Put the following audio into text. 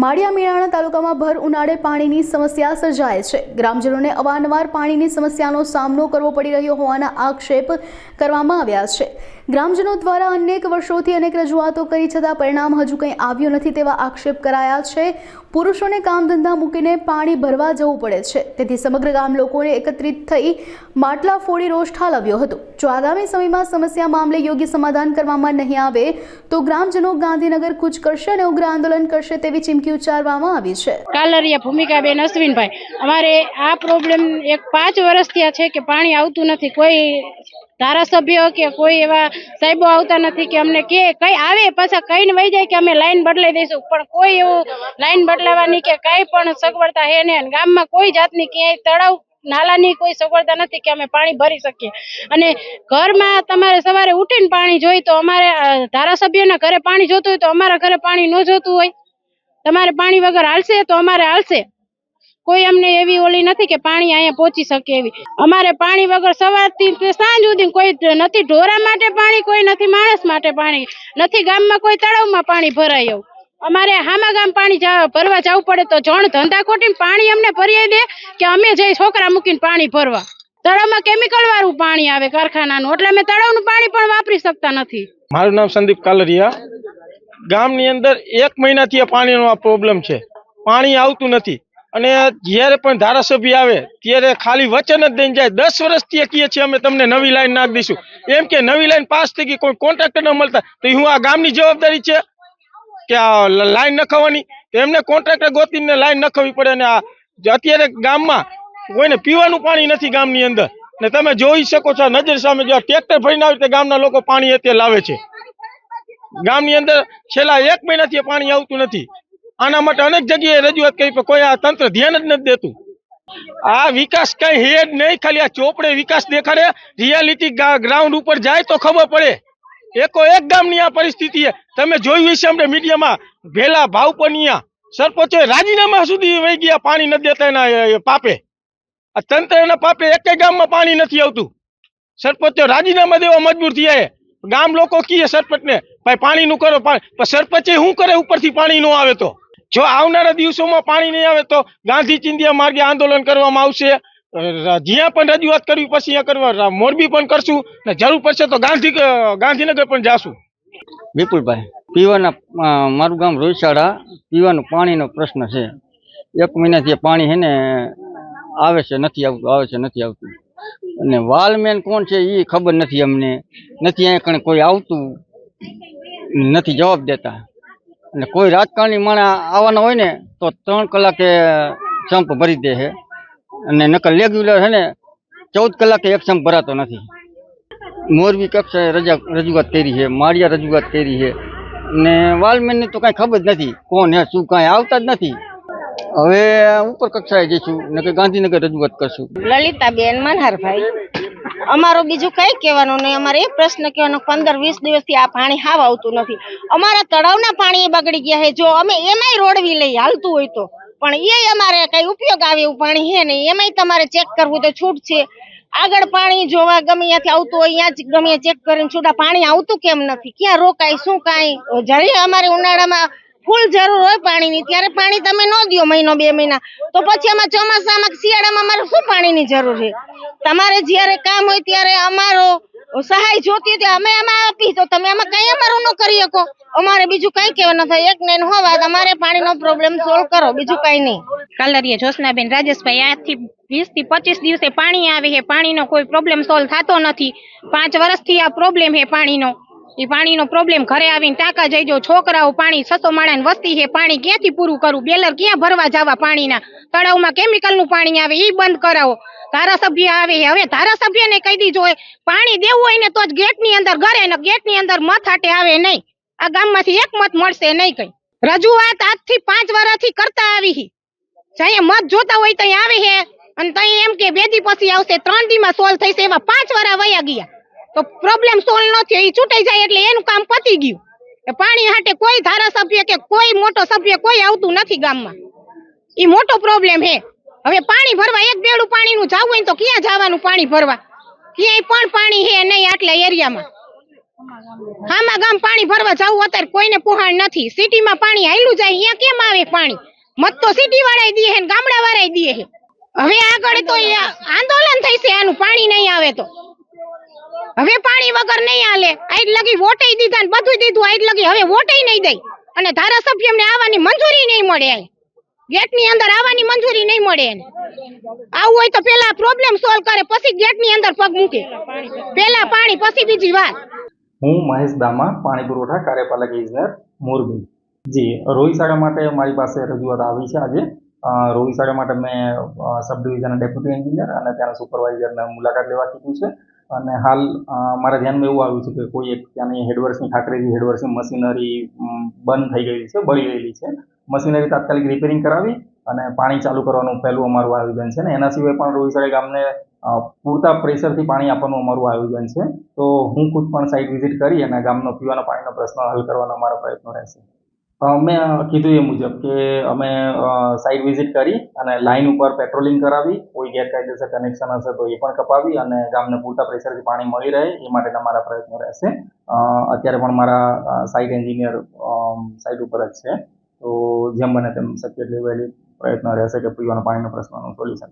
માળિયા મીરાણા તાલુકામાં ભર ઉનાળે પાણીની સમસ્યા સર્જાય છે. ગ્રામજનોને અવારનવાર પાણીની સમસ્યાનો સામનો કરવો પડી રહ્યો હોવાના આક્ષેપ કરવામાં આવ્યા છે. ગ્રામજનો દ્વારા અનેક વર્ષોથી અનેક રજૂઆતો કરી છતાં પરિણામ હજુ કંઈ આવ્યું નથી તેવા આક્ષેપ કરાયા છે. પુરુષોને કામ ધંધા મૂકીને પાણી ભરવા જવું પડે છે. તેથી સમગ્ર ગામ લોકોને એકત્રિત થઈ માટલા ફોડી રોષ ઠાલવ્યો હતો. જો આગામી સમયમાં સમસ્યા મામલે યોગ્ય સમાધાન કરવામાં નહીં આવે, તો ગ્રામજનો ગાંધીનગર કૂચ કરશે અને ઉગ્ર આંદોલન કરશે તેવી ચીમકી ઉચ્ચારવામાં આવી છે. કાલરિયા ભૂમિકાબેન અશ્વિનભાઈ, અમારે આ પ્રોબ્લેમ એક પાંચ વર્ષ થયા છે કે પાણી આવતું નથી. કોઈ ધારાસભ્ય કે કોઈ એવા સાહેબો આવતા નથી કે અમને કે કઈ આવે, પાછા કઈને વહી જાય કે અમે લાઈન બદલાઈ દઈશું. પણ કોઈ એવું લાઈન બદલાવાની કે કઈ પણ સગવડતા હે ને. ગામમાં કોઈ જાતની ક્યાંય તળાવ નાલાની કોઈ સગવડતા નથી કે અમે પાણી ભરી શકીએ. અને ઘરમાં તમારે સવારે ઉઠીને પાણી જોઈ તો અમારે ધારાસભ્યોના ઘરે પાણી જોતું હોય તો અમારા ઘરે પાણી ન જોતું હોય. તમારે પાણી વગર હાલશે તો અમારે હાલશે. કોઈ અમને એવી ઓલી નથી કે પાણી અહીંયા પહોંચી શકે એવી. અમારે પાણી વગર સવારથી સાંજ સુધી કોઈ નથી, ઢોરા માટે પાણી, કોઈ નથી, માણસ માટે પાણી. નથી, ગામમાં કોઈ તળાવમાં પાણી ભરાય એવું. અમારે હામા ગામ પાણી ભરવા જવું પડે તો જણ ધંધા ખોટીને પાણી અમને ભરી દે કે અમે જઈ છોકરા મૂકીને પાણી ભરવા. તળાવમાં કેમિકલ વાળું પાણી આવે કારખાનાનું, એટલે અમે તળાવનું પાણી પણ વાપરી શકતા નથી. મારું નામ સંદીપ કાલરિયા. ગામની અંદર એક મહિનાથી પાણીનો આ પ્રોબ્લેમ છે. પાણી આવતું નથી. અને જ્યારે પણ ધારાસભ્ય આવે, ત્યારે ખાલી વચન જ દઈને જાય. દસ વર્ષથી કહીએ છીએ અમે, તમને નવી લાઈન નાખી દઈશું. એમ કે નવી લાઈન પાસ થઈ ગઈ, કોઈ કોન્ટ્રાક્ટર ન મળતા. તો હું આ ગામની જવાબદારી છે? કે આ લાઈન નખાવવાની? એમને કોન્ટ્રાક્ટર ગોતીને લાઈન નખાવવી પડે અને આ અત્યારે ગામમાં કોઈને પીવાનું પાણી નથી ગામની અંદર. ને તમે જોઈ શકો છો નજર સામે, જો ટ્રેક્ટર ભરીને આવે તે ગામના લોકો પાણી અત્યારે લાવે છે. ગામની અંદર છેલ્લા એક મહિનાથી પાણી આવતું નથી. આના માટે અનેક જગ્યાએ રજૂઆત કરી, પણ કોઈ આ તંત્ર ધ્યાન જ નથી દેતું. આ વિકાસ કઈ હે જ નહીં, ખાલી આ ચોપડે વિકાસ દેખાડે. રિયાલિટી ગ્રાઉન્ડ ઉપર જાય તો ખબર પડે. એકો એક ગામની આ પરિસ્થિતિ તમે જોયું હશે અમને મીડિયામાં, ભેલા ભાવપનિયા સરપંચો રાજીનામા સુધી વહી ગયા, પાણી નથી દેતા એના પાપે. આ તંત્ર એના પાપે એક ગામમાં પાણી નથી આવતું. સરપંચો રાજીનામા દેવા મજબૂર થયા ગામ લોકો કીએ સરપંચને, ભાઈ, પાણીનું કરો સરપંચે શું કરે ઉપરથી પાણી નો આવે તો? જો આવનારા દિવસોમાં પાણી નહીં આવે તો ગાંધી ચિંધ્યા માર્ગે આંદોલન કરવામાં આવશે. જ્યાં પણ રજૂઆત કરવી પછી ત્યાં કરવા મોરબી પણ કરશું, ને જરૂર પડશે તો ગાંધી ગાંધીનગર પણ જાશું. વિપુલભાઈ, પીવાના મારું ગામ રોહિશાળા પીવાનું પાણીનો પ્રશ્ન છે. એક મહિનાથી પાણી છે ને, આવે છે, નથી આવતું, આવે છે, નથી આવતું. અને વાલમેન કોણ છે એ ખબર નથી અમને. નથી અહીંયા કોઈ આવતું, નથી જવાબ દેતા. અને કોઈ રાજકારણી માણસ આવવાના હોય ને, તો ત્રણ કલાકે સંપ ભરી દે છે. અને નકર રેગ્યુલર છે ને, ચૌદ કલાકે એક સંપ ભરાતો નથી. મોરબી કક્ષાએ રજા, રજૂઆત કરી છે, માળિયા રજૂઆત કરી છે. ને વાલમેનની તો કાંઈ ખબર જ નથી, કોણ હે, શું કાંઈ, આવતા જ નથી. હવે ઉપર કક્ષાએ જઈશું ને કે ગાંધીનગર રજૂઆત કરશું. લલિતાબેન, મનહરભાઈ. અમારું બીજું કઈ કહેવાનું નહીં. અમારે એક પ્રશ્ન કહેવાનો પંદર વીસ દિવસથી આ પાણી હાવ આવતું નથી. અમારા તળાવના પાણી બગડી ગયા છે. જો અમે એમાંય રોડવી લઈ હાલતું હોય તો. પણ એ અમારે કઈ ઉપયોગ આવે એવું પાણી છે નહીં. એમાંય તમારે ચેક કરવું તો છૂટ છે. આગળ પાણી જોવા ગમે ત્યાંથી આવતું હોય ત્યાં જ ગમે ચેક કરીને છૂટા પાણી આવતું કેમ નથી? ક્યાં રોકાય, શું કાંઈ? જ્યારે અમારે ઉનાળામાં ફૂલ જરૂર હોય પાણીની. ત્યારે પાણી તમે ન દો મહિનો, બે મહિના. તો પછી આમાં ચોમાસામાં શિયાળામાં અમારે શું પાણીની જરૂર છે? તમારે જ્યારે કામ હોય ત્યારે અમારો સહાય જોતી હતી અમે આમાં આપી. તો તમે આમાં કઈ અમારું ન કરી શકો. અમારે બીજું કઈ કહેવાનું થાય એક ને હો વાત. અમારે પાણીનો પ્રોબ્લેમ સોલ્વ કરો. બીજું કઈ નહીં. કાલરિયા જોશનાબેન, રાજેશભાઈ, આજથી વીસથી પચીસ દિવસે પાણી આવે છે. પાણીનો કોઈ પ્રોબ્લેમ સોલ્વ થતો નથી. પાંચ વર્ષથી આ પ્રોબ્લેમ છે પાણીનો. એ પાણીનો પ્રોબ્લેમ ઘરે આવીને ટાંકા જઈજો, છોકરાઓ પાણી છસો માણાની વસ્તી છે, પાણી ક્યાંથી પૂરું કરું? બેલર ક્યાં ભરવા જવા પાણીના? તળાવમાં કેમિકલનું પાણી આવે એ બંધ કરાવો. ધારાસભ્ય આવે હવે ધારાસભ્યને કહી દીધું હોય, પાણી દેવું હોય ને તો જ ગેટની અંદર ઘરે, ને ગેટની અંદર મત હાટે આવે નહીં. આ ગામમાંથી એક મત મળશે નહીં કઈ. રજૂઆત આજથી પાંચ વર્ષથી કરતા આવી હી જ્યાં મત જોતા હોય ત્યાં આવે હે અને ત્યાં એમ કે બે દી પછી આવશે, ત્રણ દી માં સોલ્વ થશે એવા પાંચ વાર વયા ગયા. તો પ્રોબ્લેમ સોલ્વ ન એ છૂટાઈ જાય એટલે એનું કામ પતી ગયું. પાણી હાટે કોઈ ધારાસભ્ય કે કોઈ મોટો સભ્ય કોઈ આવતું નથી ગામમાં. એ મોટો પ્રોબ્લેમ હે. હવે પાણી ભરવા, એક બેડું પાણીનું જવું હોય તો ક્યાં જવાનું પાણી ભરવા? ક્યાંય પણ પાણી હે નહીં આટલા એરિયામાં. હામા ગામ પાણી ભરવા જવું અત્યારે કોઈને પુહાણ નથી. સિટીમાં પાણી હાલ્યું જાય, અહીંયા કેમ આવે પાણી? મત તો સિટી વાળા દે હે ગામડા વાળા દે હે. હવે આગળ તો આંદોલન થઈ છે આનું પાણી નહીં આવે તો. હવે પાણી વગર નહીં હાલે. આઈટ લગી વોટે દીધા ને બધું દીધું. આઈટ લગી હવે વોટે નહીં દઈ. અને ધારાસભ્યને આવવાની મંજૂરી નહીં મળે. ગેટની અંદર આવવાની મંજૂરી નહીં મળે એને. આવું હોય તો પેલા પ્રોબ્લેમ સોલ્વ કરે પછી ગેટની અંદર પગ મૂકે. પેલા પાણી પછી બીજી વાત. હું મહેશ દામા પાણી પુરવઠા કાર્યપાલક ઇજનેર મોરબી. જી રોહિસાગા માટે મારી પાસે રજૂઆત આવી છે આજે. અ, રોહિસાગા માટે મેં સબ ડિવિઝનના ડેપ્યુટી એન્જિનિયર અને ત્યાંના સુપરવાઇઝરને મુલાકાત લેવા કીધું છે. અને હાલ મારા ધ્યાનમાં એવું આવ્યું છે કે કોઈ એક ત્યાંની હેડવર્સની ખાકરેજી હેડવર્સની મશીનરી બંધ થઈ ગયેલી છે, બળી ગયેલી છે. મશીનરી તાત્કાલિક રિપેરિંગ કરાવી અને પાણી ચાલુ કરવાનું પહેલું અમારું આયોજન છે ને એના સિવાય પણ રોહિસાગા ગામને પૂરતા પ્રેશરથી પાણી આપવાનું અમારું આયોજન છે. તો હું ખુદ પણ સાઇટ વિઝિટ કરી અને ગામનો પીવાના પાણીનો પ્રશ્ન હલ કરવાનો અમારો પ્રયત્ન રહેશે. અ, મેં કીધું એ મુજબ કે અમે સાઇટ વિઝિટ કરી અને લાઇન ઉપર પેટ્રોલિંગ કરાવી કોઈ ગેરકાયદેસર કનેક્શન હશે તો એ પણ કપાવી અને ગામને પૂરતા પ્રેશરથી પાણી મળી રહે એ માટેના મારા પ્રયત્નો રહેશે. અત્યારે પણ મારા સાઇટ એન્જિનિયર સાઇટ ઉપર જ છે. તો જેમ બને તેમ શક્ય એટલી વહેલી પ્રયત્ન રહેશે કે પીવાના પાણીનો પ્રશ્નનું સોલ્યુશન.